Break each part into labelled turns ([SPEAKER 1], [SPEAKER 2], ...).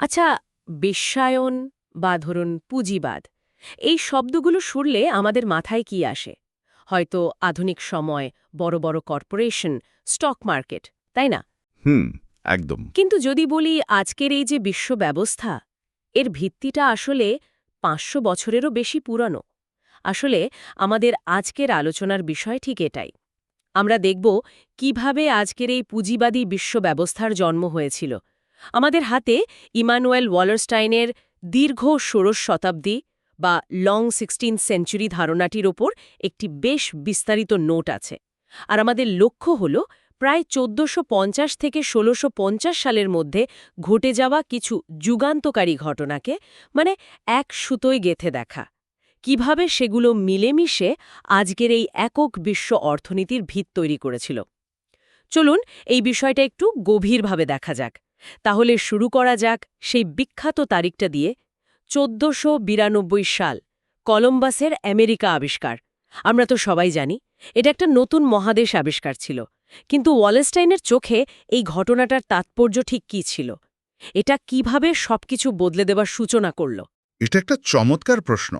[SPEAKER 1] আচ্ছা বিশ্বায়ন বা ধরুন পুঁজিবাদ এই শব্দগুলো শুনলে আমাদের মাথায় কি আসে? হয়তো আধুনিক সময় বড় বড় কর্পোরেশন স্টক মার্কেট তাই না?
[SPEAKER 2] হুম একদম।
[SPEAKER 1] কিন্তু যদি বলি আজকের এই যে বিশ্ব ব্যবস্থা এর ভিত্তিটা আসলে পাঁচশো বছরেরও বেশি পুরানো। আসলে আমাদের আজকের আলোচনার বিষয় ঠিক এটাই। আমরা দেখব কীভাবে আজকের এই পুঁজিবাদী বিশ্ব ব্যবস্থার জন্ম হয়েছিল। আমাদের হাতে ইমানুয়েল ওয়ালারস্টাইনের দীর্ঘ ষোড়শ শতাব্দী বা লং সিক্সটিন সেঞ্চুরি ধারণাটির ওপর একটি বেশ বিস্তারিত নোট আছে। আর আমাদের লক্ষ্য হল প্রায় চোদ্দশো থেকে ষোলোশো সালের মধ্যে ঘটে যাওয়া কিছু যুগান্তকারী ঘটনাকে মানে এক সুতোয় গেথে দেখা। কীভাবে সেগুলো মিলেমিশে আজকের এই একক বিশ্ব অর্থনীতির ভিত তৈরি করেছিল। চলুন এই বিষয়টা একটু গভীরভাবে দেখা যাক। তাহলে শুরু করা যাক সেই বিখ্যাত তারিখটা দিয়ে চোদ্দশো সাল, কলম্বাসের আমেরিকা আবিষ্কার। আমরা তো সবাই জানি, এটা একটা নতুন মহাদেশ আবিষ্কার ছিল। কিন্তু ওয়ালেস্টাইনের চোখে এই ঘটনাটার তাৎপর্য ঠিক কী ছিল? এটা কীভাবে সবকিছু বদলে দেবার সূচনা করল?
[SPEAKER 2] এটা একটা চমৎকার প্রশ্ন,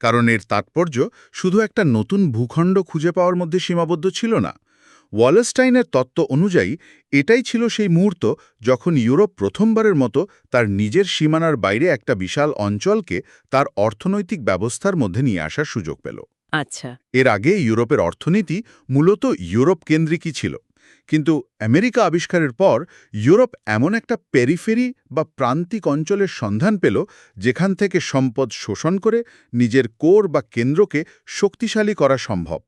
[SPEAKER 2] কারণ এর তাৎপর্য শুধু একটা নতুন ভূখণ্ড খুঁজে পাওয়ার মধ্যে সীমাবদ্ধ ছিল না। ওয়ালেস্টাইনের তত্ত্ব অনুযায়ী এটাই ছিল সেই মুহূর্ত যখন ইউরোপ প্রথমবারের মতো তার নিজের সীমানার বাইরে একটা বিশাল অঞ্চলকে তার অর্থনৈতিক ব্যবস্থার মধ্যে নিয়ে আসার সুযোগ পেল।
[SPEAKER 1] আচ্ছা।
[SPEAKER 2] এর আগে ইউরোপের অর্থনীতি মূলত ইউরোপ কেন্দ্রিকই ছিল। কিন্তু আমেরিকা আবিষ্কারের পর ইউরোপ এমন একটা পেরিফেরি বা প্রান্তিক অঞ্চলের সন্ধান পেল যেখান থেকে সম্পদ শোষণ করে নিজের কোর বা কেন্দ্রকে শক্তিশালী করা সম্ভব।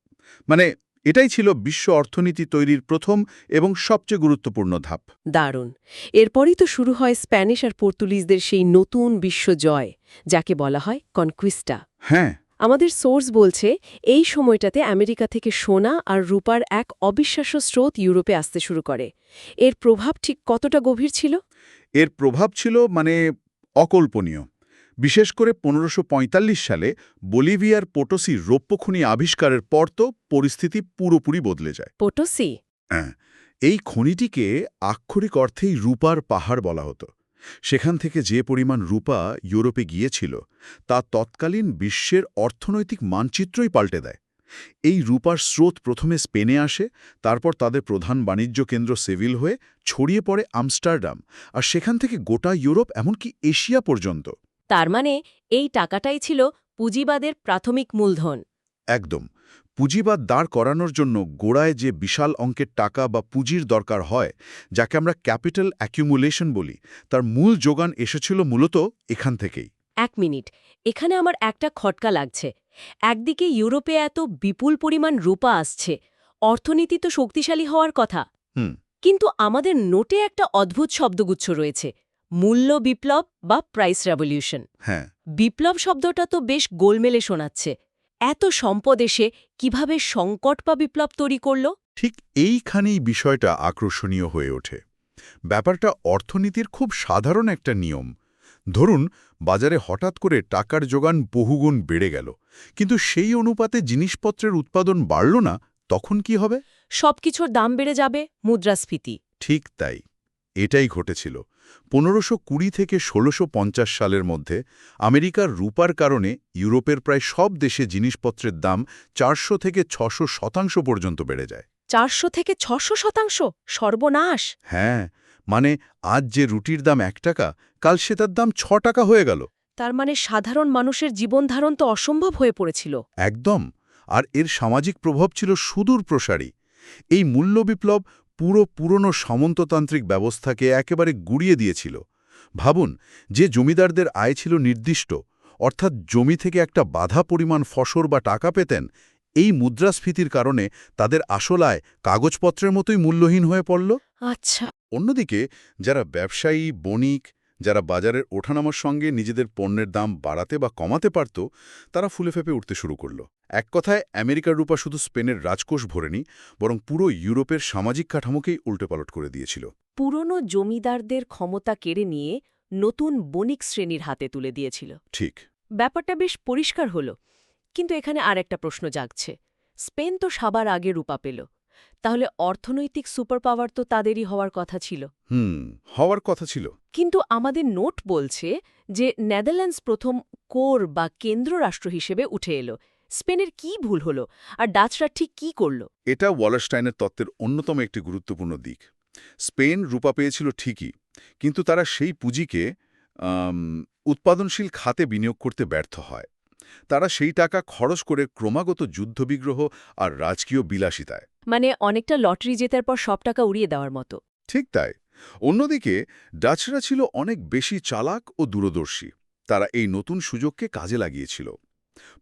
[SPEAKER 2] মানে এটাই ছিল বিশ্ব অর্থনীতি তৈরির প্রথম এবং সবচেয়ে গুরুত্বপূর্ণ ধাপ।
[SPEAKER 1] দারুণ। এরপরই তো শুরু হয় স্প্যানিশ আর পর্তুগিজদের সেই নতুন বিশ্ব জয় যাকে বলা হয় কনকুইস্টা।
[SPEAKER 2] হ্যাঁ।
[SPEAKER 1] আমাদের সোর্স বলছে এই সময়টাতে আমেরিকা থেকে সোনা আর রূপার এক অবিশ্বাস্য স্রোত ইউরোপে আসতে শুরু করে। এর প্রভাব ঠিক কতটা গভীর ছিল?
[SPEAKER 2] এর প্রভাব ছিল মানে অকল্পনীয়। বিশেষ করে পনেরোশো সালে বলিভিয়ার পোটোসি রৌপ্যখনি আবিষ্কারের পর তো পরিস্থিতি পুরোপুরি বদলে যায়।
[SPEAKER 1] পোটোসি?
[SPEAKER 2] হ্যাঁ এই খনিটিকে আক্ষরিক অর্থেই রূপার পাহাড় বলা হতো। সেখান থেকে যে পরিমাণ রূপা ইউরোপে গিয়েছিল তা তৎকালীন বিশ্বের অর্থনৈতিক মানচিত্রই পাল্টে দেয়। এই রূপার স্রোত প্রথমে স্পেনে আসে তারপর তাদের প্রধান বাণিজ্য কেন্দ্র সেভিল হয়ে ছড়িয়ে পড়ে আমস্টারডাম আর সেখান থেকে গোটা ইউরোপ এমনকি এশিয়া পর্যন্ত।
[SPEAKER 1] তার মানে এই টাকাটাই ছিল পুঁজিবাদের প্রাথমিক মূলধন।
[SPEAKER 2] একদম। পুঁজিবাদ দাঁড় করানোর জন্য গোড়ায় যে বিশাল অঙ্কের টাকা বা পুঁজির দরকার হয় যাকে আমরা ক্যাপিটাল অ্যাকিউমুলেশন বলি তার মূল যোগান এসেছিল মূলত এখান থেকেই।
[SPEAKER 1] এক মিনিট এখানে আমার একটা খটকা লাগছে। একদিকে ইউরোপে এত বিপুল পরিমাণ রূপা আসছে অর্থনীতি তো শক্তিশালী হওয়ার কথা।
[SPEAKER 2] হুম।
[SPEAKER 1] কিন্তু আমাদের নোটে একটা অদ্ভুত শব্দগুচ্ছ রয়েছে। মূল্য বিপ্লব বা প্রাইস রেভলিউশন
[SPEAKER 2] হ্যাঁ।
[SPEAKER 1] বিপ্লব শব্দটা তো বেশ গোলমেলে শোনাচ্ছে। এত সম্পদ এসে কীভাবে সংকট বা বিপ্লব তৈরি করল?
[SPEAKER 2] ঠিক এইখানেই বিষয়টা আকর্ষণীয় হয়ে ওঠে। ব্যাপারটা অর্থনীতির খুব সাধারণ একটা নিয়ম। ধরুন বাজারে হঠাৎ করে টাকার যোগান বহুগুণ বেড়ে গেল কিন্তু সেই অনুপাতে জিনিসপত্রের উৎপাদন বাড়ল না তখন কি হবে?
[SPEAKER 1] সবকিছুর দাম বেড়ে যাবে মুদ্রাস্ফীতি।
[SPEAKER 2] ঠিক তাই। এটাই ঘটেছিল। পনেরোশো কুড়ি থেকে ষোলোশো পঞ্চাশ সালের মধ্যে আমেরিকার রূপার কারণে ইউরোপের প্রায় সব দেশে জিনিসপত্রের দাম চারশো থেকে ছশো শতাংশ পর্যন্ত বেড়ে যায়।
[SPEAKER 1] চারশো থেকে ছশো শতাংশ? সর্বনাশ!
[SPEAKER 2] হ্যাঁ মানে আজ যে রুটির দাম এক টাকা কাল সে তার দাম ছ টাকা হয়ে গেল।
[SPEAKER 1] তার মানে সাধারণ মানুষের জীবনধারণ তো অসম্ভব হয়ে পড়েছিল।
[SPEAKER 2] একদম আর এর সামাজিক প্রভাব ছিল সুদূর প্রসারী এই মূল্য বিপ্লব পুরো পুরনো সামন্ততান্ত্রিক ব্যবস্থাকে একেবারে গুড়িয়ে দিয়েছিল। ভাবুন যে জমিদারদের আয় ছিল নির্দিষ্ট অর্থাৎ জমি থেকে একটা বাধা পরিমাণ ফসল বা টাকা পেতেন এই মুদ্রাস্ফীতির কারণে তাদের আসল আয় কাগজপত্রের মতোই মূল্যহীন হয়ে পড়ল।
[SPEAKER 1] আচ্ছা।
[SPEAKER 2] অন্যদিকে যারা ব্যবসায়ী বণিক যারা বাজারের ওঠানামার সঙ্গে নিজেদের পণ্যের দাম বাড়াতে বা কমাতে পারত তারা ফুলে ফেপে উঠতে শুরু করল। এক কথায় আমেরিকার রূপা শুধু স্পেনের রাজকোষ ভরেনি বরং পুরো ইউরোপের সামাজিক কাঠামোকেই উল্টেপালট করে দিয়েছিল।
[SPEAKER 1] পুরনো জমিদারদের ক্ষমতা কেড়ে নিয়ে নতুন বণিক শ্রেণির হাতে তুলে দিয়েছিল।
[SPEAKER 2] ঠিক।
[SPEAKER 1] ব্যাপারটা বেশ পরিষ্কার হল কিন্তু এখানে আর একটা প্রশ্ন জাগছে। স্পেন তো সবার আগে রূপা পেল। তাহলে অর্থনৈতিক সুপার পাওয়ার তো তাদেরই হওয়ার কথা ছিল।
[SPEAKER 2] হুম হওয়ার কথা ছিল।
[SPEAKER 1] কিন্তু আমাদের নোট বলছে যে নেদারল্যান্ডস প্রথম কোর বা কেন্দ্র রাষ্ট্র হিসেবে উঠে এলো। স্পেনের কি ভুল হলো আর ডাচরা ঠিক কি করল?
[SPEAKER 2] এটা ওয়ালারস্টাইনের তত্ত্বের অন্যতম একটি গুরুত্বপূর্ণ দিক। স্পেন রূপা পেয়েছিল ঠিকই কিন্তু তারা সেই পুঁজিকে উৎপাদনশীল খাতে বিনিয়োগ করতে ব্যর্থ হয়। তারা সেই টাকা খরচ করে ক্রমাগত যুদ্ধবিগ্রহ আর রাজকীয় বিলাসিতায়।
[SPEAKER 1] মানে অনেকটা লটারি জেতার পর সব টাকা উড়িয়ে দেওয়ার মতো।
[SPEAKER 2] ঠিক তাই। অন্যদিকে, ডাচরা ছিল অনেক বেশি চালাক ও দূরদর্শী। তারা এই নতুন সুযোগকে কাজে লাগিয়েছিল।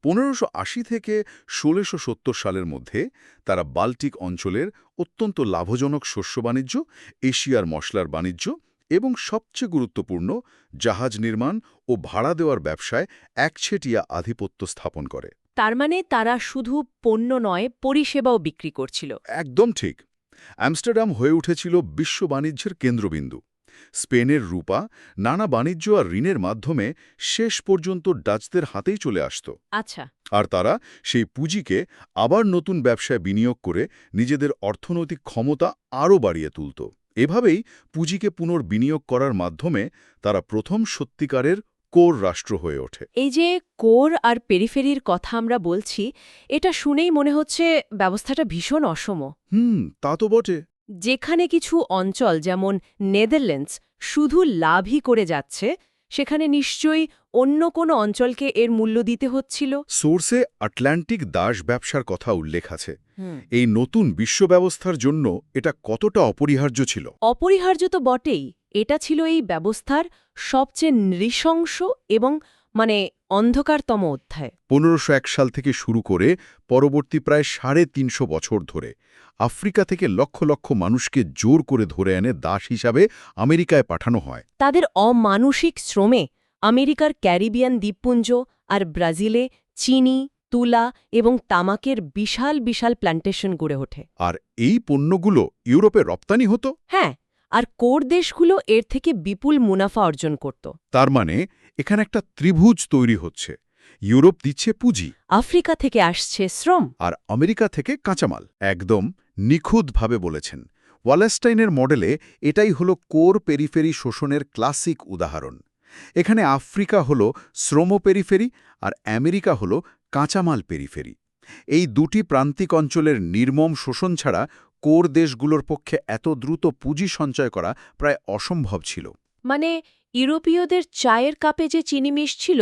[SPEAKER 2] পনেরোশো থেকে ষোলোশো সালের মধ্যে তারা বাল্টিক অঞ্চলের অত্যন্ত লাভজনক শস্য বাণিজ্য, এশিয়ার মশলার বাণিজ্য এবং সবচেয়ে গুরুত্বপূর্ণ জাহাজ নির্মাণ ও ভাড়া দেওয়ার ব্যবসায় একছেটিয়া আধিপত্য স্থাপন করে।
[SPEAKER 1] তার মানে তারা শুধু পণ্য নয় পরিষেবাও বিক্রি করছিল।
[SPEAKER 2] একদম ঠিক। অ্যামস্টারডাম হয়ে উঠেছিল বিশ্ব বাণিজ্যের কেন্দ্রবিন্দু। স্পেনের রূপা নানা বাণিজ্য আর ঋণের মাধ্যমে শেষ পর্যন্ত ডাচদের হাতেই চলে আসত।
[SPEAKER 1] আচ্ছা।
[SPEAKER 2] আর তারা সেই পুঁজিকে আবার নতুন ব্যবসায় বিনিয়োগ করে নিজেদের অর্থনৈতিক ক্ষমতা আরও বাড়িয়ে তুলত। এভাবেই পুঁজিকে পুনর্বিনিয়োগ করার মাধ্যমে তারা প্রথম সত্যিকারের কোর রাষ্ট্র হয়ে ওঠে।
[SPEAKER 1] এই যে কোর আর পেরিফেরির কথা আমরা বলছি এটা শুনেই মনে হচ্ছে ব্যবস্থাটা ভীষণ অসম।
[SPEAKER 2] হুম তা তো বটে।
[SPEAKER 1] যেখানে কিছু অঞ্চল যেমন নেদারল্যান্ডস শুধু লাভই করে যাচ্ছে সেখানে নিশ্চয়ই অন্য কোনো অঞ্চলকে এর মূল্য দিতে হচ্ছিল।
[SPEAKER 2] সোর্সে আটলান্টিক দাস ব্যবসার কথা উল্লেখ আছে। এই নতুন বিশ্ব ব্যবস্থার জন্য এটা কতটা অপরিহার্য ছিল?
[SPEAKER 1] অপরিহার্য তো বটেই। এটা ছিল এই ব্যবস্থার সবচেয়ে নৃশংস এবং মানে অন্ধকারতম অধ্যায়।
[SPEAKER 2] পনেরোশো এক সাল থেকে শুরু করে পরবর্তী প্রায় সাড়ে তিনশো বছর ধরে আফ্রিকা থেকে লক্ষ লক্ষ মানুষকে জোর করে ধরে এনে দাস হিসাবে আমেরিকায় পাঠানো হয়।
[SPEAKER 1] তাদের অমানুষিক শ্রমে আমেরিকার ক্যারিবিয়ান দ্বীপপুঞ্জ আর ব্রাজিলে চিনি তুলা এবং তামাকের বিশাল বিশাল প্ল্যান্টেশন গড়ে ওঠে।
[SPEAKER 2] আর এই পণ্যগুলো ইউরোপে রপ্তানি হতো?
[SPEAKER 1] হ্যাঁ আর কোর দেশগুলো এর থেকে বিপুল মুনাফা অর্জন করত।
[SPEAKER 2] তার মানে এখানে একটা ত্রিভুজ তৈরি হচ্ছে। ইউরোপ দিচ্ছে পুঁজি।
[SPEAKER 1] আফ্রিকা থেকে আসছে শ্রম।
[SPEAKER 2] আর আমেরিকা থেকে কাঁচামাল। একদম নিখুঁতভাবে বলেছেন। ওয়ালেস্টাইনের মডেলে এটাই হলো কোর পেরিফেরি শোষণের ক্লাসিক উদাহরণ। এখানে আফ্রিকা হল শ্রম পেরিফেরি আর আমেরিকা হল কাঁচামাল পেরিফেরি। এই দুটি প্রান্তিক অঞ্চলের নির্মম শোষণ ছাড়া কোর দেশগুলোর পক্ষে এত দ্রুত পুঁজি সঞ্চয় করা প্রায় অসম্ভব ছিল।
[SPEAKER 1] মানে ইউরোপীয়দের চায়ের কাপে যে চিনি মিশছিল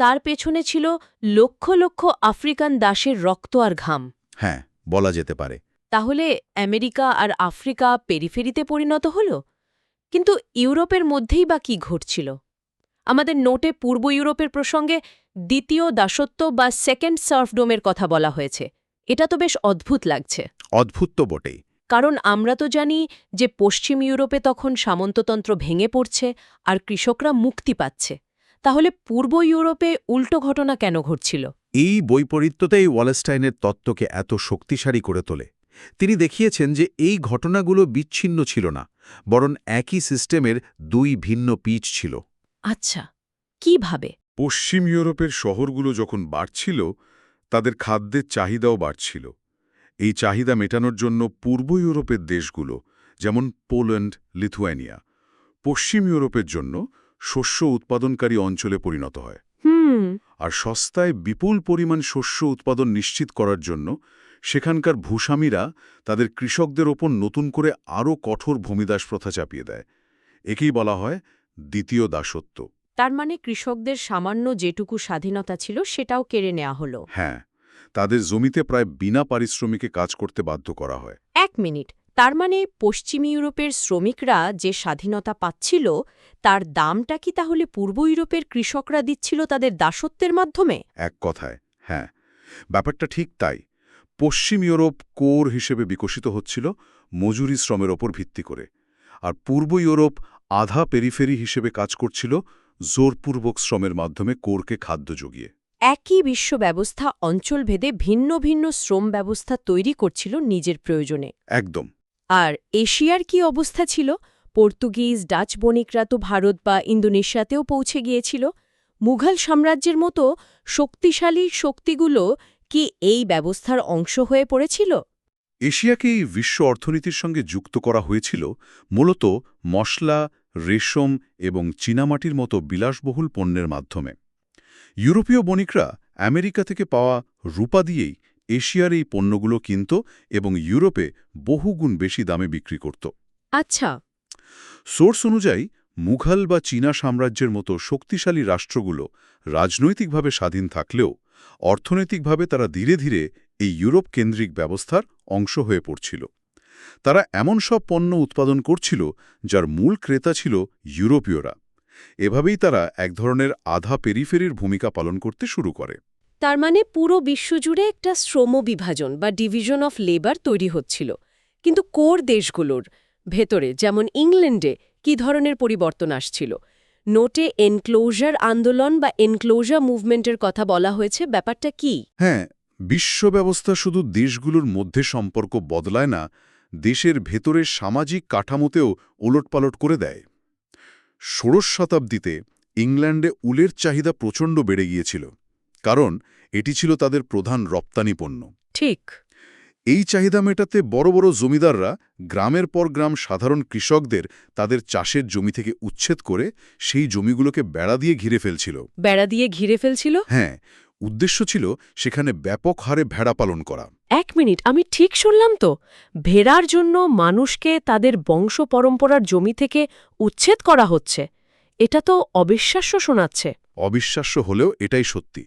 [SPEAKER 1] তার পেছনে ছিল লক্ষ লক্ষ আফ্রিকান দাসের রক্ত আর ঘাম।
[SPEAKER 2] হ্যাঁ বলা যেতে পারে।
[SPEAKER 1] তাহলে আমেরিকা আর আফ্রিকা পেরিফেরিতে পরিণত হল? কিন্তু ইউরোপের মধ্যেই বা কি ঘটছিল? আমাদের নোটে পূর্ব ইউরোপের প্রসঙ্গে দ্বিতীয় দাসত্ব বা সেকেন্ড সার্ফডোমের কথা বলা হয়েছে। এটা তো বেশ অদ্ভুত লাগছে।
[SPEAKER 2] অদ্ভুত তো বটেই।
[SPEAKER 1] কারণ আমরা তো জানি যে পশ্চিম ইউরোপে তখন সামন্ততন্ত্র ভেঙে পড়ছে আর কৃষকরা মুক্তি পাচ্ছে। তাহলে পূর্ব ইউরোপে উল্টো ঘটনা কেন ঘটছিল?
[SPEAKER 2] এই বৈপরীত্যতেই ওয়ালেস্টাইনের তত্ত্বকে এত শক্তিশালী করে তোলে। তিনি দেখিয়েছেন যে এই ঘটনাগুলো বিচ্ছিন্ন ছিল না বরং একই সিস্টেমের দুই ভিন্ন পিচ ছিল।
[SPEAKER 1] আচ্ছা কীভাবে?
[SPEAKER 2] পশ্চিম ইউরোপের শহরগুলো যখন বাড়ছিল তাদের খাদ্যের চাহিদাও বাড়ছিল। এই চাহিদা মেটানোর জন্য পূর্ব ইউরোপের দেশগুলো যেমন পোল্যান্ড লিথুয়ানিয়া পশ্চিম ইউরোপের জন্য শস্য উৎপাদনকারী অঞ্চলে পরিণত হয়। আর সস্তায় বিপুল পরিমাণ শস্য উৎপাদন নিশ্চিত করার জন্য সেখানকার ভূস্বামীরা তাদের কৃষকদের ওপর নতুন করে আরও কঠোর ভূমিদাস প্রথা চাপিয়ে দেয়। একেই বলা হয় দ্বিতীয় দাসত্ব।
[SPEAKER 1] তার মানে কৃষকদের সামান্য যেটুকু স্বাধীনতা ছিল সেটাও কেড়ে নেওয়া হলো।
[SPEAKER 2] হ্যাঁ তাদের জমিতে প্রায় বিনা পারিশ্রমিকে কাজ করতে বাধ্য করা হয়।
[SPEAKER 1] এক মিনিট তার মানে পশ্চিম ইউরোপের শ্রমিকরা যে স্বাধীনতা পাচ্ছিল তার দামটা কি তাহলে পূর্ব ইউরোপের কৃষকরা দিচ্ছিল তাদের দাসত্বের মাধ্যমে?
[SPEAKER 2] এক কথায় হ্যাঁ। ব্যাপারটা ঠিক তাই। পশ্চিম ইউরোপ কোর হিসেবে বিকশিত হচ্ছিল মজুরি শ্রমের ওপর ভিত্তি করে। আর পূর্ব ইউরোপ আধা পেরিফেরি হিসেবে কাজ করছিল জোরপূর্বক শ্রমের মাধ্যমে কোরকে খাদ্য জুগিয়ে।
[SPEAKER 1] একই বিশ্ব ব্যবস্থা অঞ্চলভেদে ভিন্ন ভিন্ন শ্রম ব্যবস্থা তৈরি করছিল নিজের প্রয়োজনে।
[SPEAKER 2] একদম।
[SPEAKER 1] আর এশিয়ার কি অবস্থা ছিল? পর্তুগিজ ডাচ বণিকরা তো ভারত বা ইন্দোনেশিয়াতেও পৌঁছে গিয়েছিল। মুঘল সাম্রাজ্যের মতো শক্তিশালী শক্তিগুলো কি এই ব্যবস্থার অংশ হয়ে পড়েছিল?
[SPEAKER 2] এশিয়াকে এই বিশ্ব অর্থনীতির সঙ্গে যুক্ত করা হয়েছিল মূলত মশলা রেশম এবং চীনামাটির মতো বিলাসবহুল পণ্যের মাধ্যমে। ইউরোপীয় বণিকরা আমেরিকা থেকে পাওয়া রূপা দিয়েই এশিয়ার এই পণ্যগুলো কিনত এবং ইউরোপে বহুগুণ বেশি দামে বিক্রি করত।
[SPEAKER 1] আচ্ছা।
[SPEAKER 2] সোর্স অনুযায়ী মুঘল বা চীনা সাম্রাজ্যের মতো শক্তিশালী রাষ্ট্রগুলো রাজনৈতিকভাবে স্বাধীন থাকলেও অর্থনৈতিকভাবে তারা ধীরে ধীরে এই ইউরোপ কেন্দ্রিক ব্যবস্থার অংশ হয়ে পড়ছিল। তারা এমন সব পণ্য উৎপাদন করছিল যার মূল ক্রেতা ছিল ইউরোপীয়রা। এভাবেই তারা এক ধরনের আধা পেরিফেরির ভূমিকা পালন করতে শুরু করে।
[SPEAKER 1] তার মানে পুরো বিশ্বজুড়ে একটা শ্রম বিভাজন বা ডিভিশন অফ লেবার তৈরি হচ্ছিল। কিন্তু কোর দেশগুলোর ভেতরে যেমন ইংল্যান্ডে কি ধরনের পরিবর্তন আসছিল? নোটে এনক্লোজার আন্দোলন বা এনক্লোজার মুভমেন্টের কথা বলা হয়েছে ব্যাপারটা কি?
[SPEAKER 2] হ্যাঁ বিশ্ব ব্যবস্থা শুধু দেশগুলোর মধ্যে সম্পর্ক বদলায় না দেশের ভেতরের সামাজিক কাঠামোতেও ওলটপালট করে দেয়। ষোড়শ শতাব্দীতে ইংল্যান্ডে উলের চাহিদা প্রচণ্ড বেড়ে গিয়েছিল কারণ এটি ছিল তাদের প্রধান রপ্তানি পণ্য।
[SPEAKER 1] ঠিক।
[SPEAKER 2] এই চাহিদা মেটাতে বড় বড় জমিদাররা গ্রামের পর গ্রাম সাধারণ কৃষকদের তাদের চাষের জমি থেকে উচ্ছেদ করে সেই জমিগুলোকে বেড়া দিয়ে ঘিরে ফেলছিল।
[SPEAKER 1] বেড়া দিয়ে ঘিরে ফেলছিল?
[SPEAKER 2] হ্যাঁ উদ্দেশ্য ছিল সেখানে ব্যাপক হারে ভেড়া পালন করা।
[SPEAKER 1] এক মিনিট আমি ঠিক শুনলাম তো। ভেড়ার জন্য মানুষকে তাদের বংশ পরম্পরার জমি থেকে উচ্ছেদ করা হচ্ছে। এটা তো অবিশ্বাস্য শোনাচ্ছে।
[SPEAKER 2] অবিশ্বাস্য হলেও এটাই সত্যি।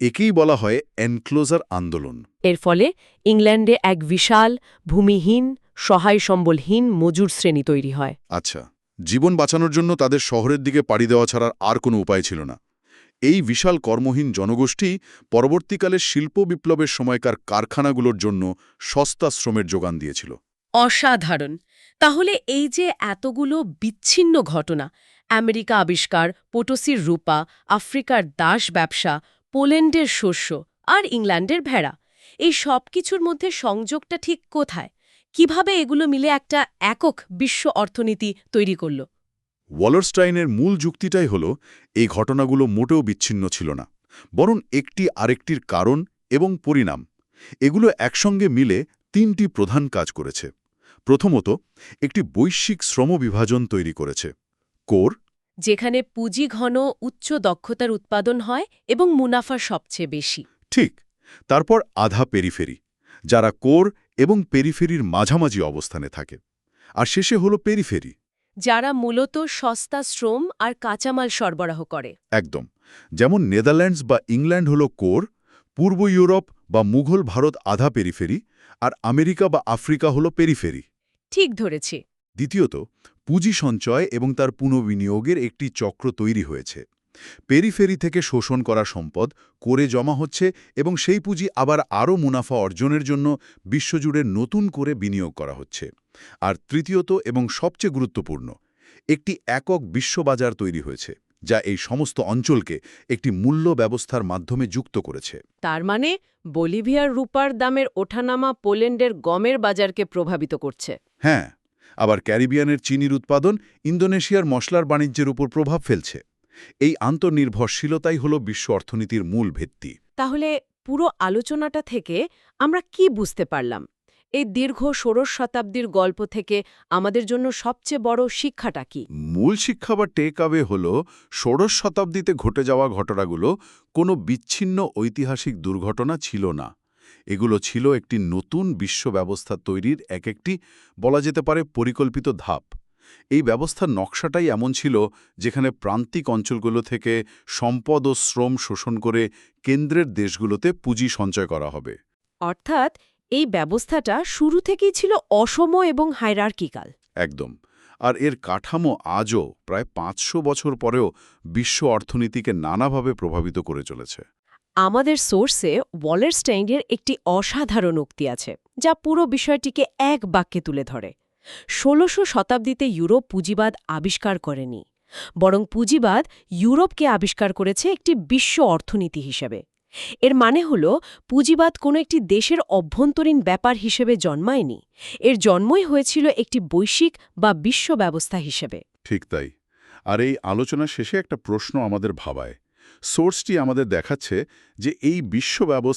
[SPEAKER 2] একেই বলা হয় এনক্লোজার আন্দোলন।
[SPEAKER 1] এর ফলে ইংল্যান্ডে এক বিশাল ভূমিহীন সহায় সম্বলহীন মজুর শ্রেণি তৈরি হয়।
[SPEAKER 2] আচ্ছা জীবন বাঁচানোর জন্য তাদের শহরের দিকে পাড়ি দেওয়া ছাড়ার আর কোনো উপায় ছিল না। এই বিশাল কর্মহীন জনগোষ্ঠী পরবর্তীকালে শিল্প বিপ্লবের সময়কার কারখানাগুলোর জন্য সস্তা শ্রমের যোগান দিয়েছিল।
[SPEAKER 1] অসাধারণ। তাহলে এই যে এতগুলো বিচ্ছিন্ন ঘটনা, আমেরিকা আবিষ্কার পটোসির রূপা, আফ্রিকার দাস ব্যবসা, পোল্যান্ডের শস্য আর ইংল্যান্ডের ভেড়া, এই সব কিছুর মধ্যে সংযোগটা ঠিক কোথায়? কীভাবে এগুলো মিলে একটা একক বিশ্ব অর্থনীতি তৈরি করল?
[SPEAKER 2] ওয়ালারস্টাইনের মূল যুক্তিটাই হল এই ঘটনাগুলো মোটেও বিচ্ছিন্ন ছিল না বরং একটি আরেকটির কারণ এবং পরিণাম। এগুলো একসঙ্গে মিলে তিনটি প্রধান কাজ করেছে। প্রথমত একটি বৈশ্বিক শ্রম বিভাজন তৈরি করেছে। কোর
[SPEAKER 1] যেখানে পুঁজি ঘন উচ্চ দক্ষতার উৎপাদন হয় এবং মুনাফা সবচেয়ে বেশি।
[SPEAKER 2] ঠিক তারপর আধা পেরিফেরি যারা কোর এবং পেরিফেরির মাঝামাঝি অবস্থানে থাকে। আর শেষে হল পেরিফেরি।
[SPEAKER 1] যারা মূলত সস্তা শ্রম আর কাঁচামাল সরবরাহ করে।
[SPEAKER 2] একদম। যেমন নেদারল্যান্ডস বা ইংল্যান্ড হল কোর পূর্ব ইউরোপ বা মুঘল ভারত আধা পেরিফেরি আর আমেরিকা বা আফ্রিকা হল পেরিফেরি।
[SPEAKER 1] ঠিক ধরেছি।
[SPEAKER 2] দ্বিতীয়ত পুঁজি সঞ্চয় এবং তার পুনঃবিনিয়োগের একটি চক্র তৈরি হয়েছে। পেরিফেরি থেকে শোষণ করা সম্পদ করে জমা হচ্ছে এবং সেই পুঁজি আবার আরও মুনাফা অর্জনের জন্য বিশ্বজুড়ে নতুন করে বিনিয়োগ করা হচ্ছে। আর তৃতীয়ত এবং সবচেয়ে গুরুত্বপূর্ণ একটি একক বিশ্ববাজার তৈরি হয়েছে যা এই সমস্ত অঞ্চলকে একটি মূল্য ব্যবস্থার মাধ্যমে যুক্ত করেছে।
[SPEAKER 1] তার মানে বলিভিয়ার রূপার দামের ওঠানামা পোল্যান্ডের গমের বাজারকে প্রভাবিত করছে।
[SPEAKER 2] হ্যাঁ আবার ক্যারিবিয়ানের চিনির উৎপাদন ইন্দোনেশিয়ার মশলার বাণিজ্যের উপর প্রভাব ফেলছে। এই আন্তর্নির্ভরশীলতাই হল বিশ্ব অর্থনীতির মূল ভিত্তি।
[SPEAKER 1] তাহলে পুরো আলোচনাটা থেকে আমরা কি বুঝতে পারলাম? এই দীর্ঘ ষোড়শ শতাব্দীর গল্প থেকে আমাদের জন্য সবচেয়ে বড় শিক্ষাটা কি?
[SPEAKER 2] মূল শিক্ষা বা টেক আওয়ে হল ষোড়শ শতাব্দীতে ঘটে যাওয়া ঘটনাগুলো কোনো বিচ্ছিন্ন ঐতিহাসিক দুর্ঘটনা ছিল না। এগুলো ছিল একটি নতুন বিশ্ব ব্যবস্থা তৈরির এক একটি বলা যেতে পারে পরিকল্পিত ধাপ। এই ব্যবস্থার নকশাটাই এমন ছিল যেখানে প্রান্তিক অঞ্চলগুলো থেকে সম্পদ ও শ্রম শোষণ করে কেন্দ্রের দেশগুলোতে পুঁজি সঞ্চয় করা হবে।
[SPEAKER 1] অর্থাৎ এই ব্যবস্থাটা শুরু থেকেই ছিল অসম এবং হাইরার্কিকাল।
[SPEAKER 2] একদম। আর এর কাঠামো আজও প্রায় পাঁচশো বছর পরেও বিশ্ব অর্থনীতিকে নানাভাবে প্রভাবিত করে চলেছে।
[SPEAKER 1] আমাদের সোর্সে ওয়ালের ওয়ালারস্টাইনের একটি অসাধারণ উক্তি আছে যা পুরো বিষয়টিকে এক বাক্যে তুলে ধরে। ষোলশো শতাব্দীতে ইউরোপ পুঁজিবাদ আবিষ্কার করেনি, বরং পুঁজিবাদ ইউরোপকে আবিষ্কার করেছে একটি বিশ্ব অর্থনীতি হিসেবে। এর মানে হল, পুঁজিবাদ কোনো একটি দেশের অভ্যন্তরীণ ব্যাপার হিসেবে জন্মায়নি, এর জন্মই হয়েছিল একটি বৈশ্বিক বা বিশ্ব ব্যবস্থা হিসেবে।
[SPEAKER 2] ঠিক তাই। আর এই আলোচনা শেষে একটা প্রশ্ন আমাদের ভাবায়। সোর্সটি আমাদের দেখাচ্ছে যে এই বিশ্ব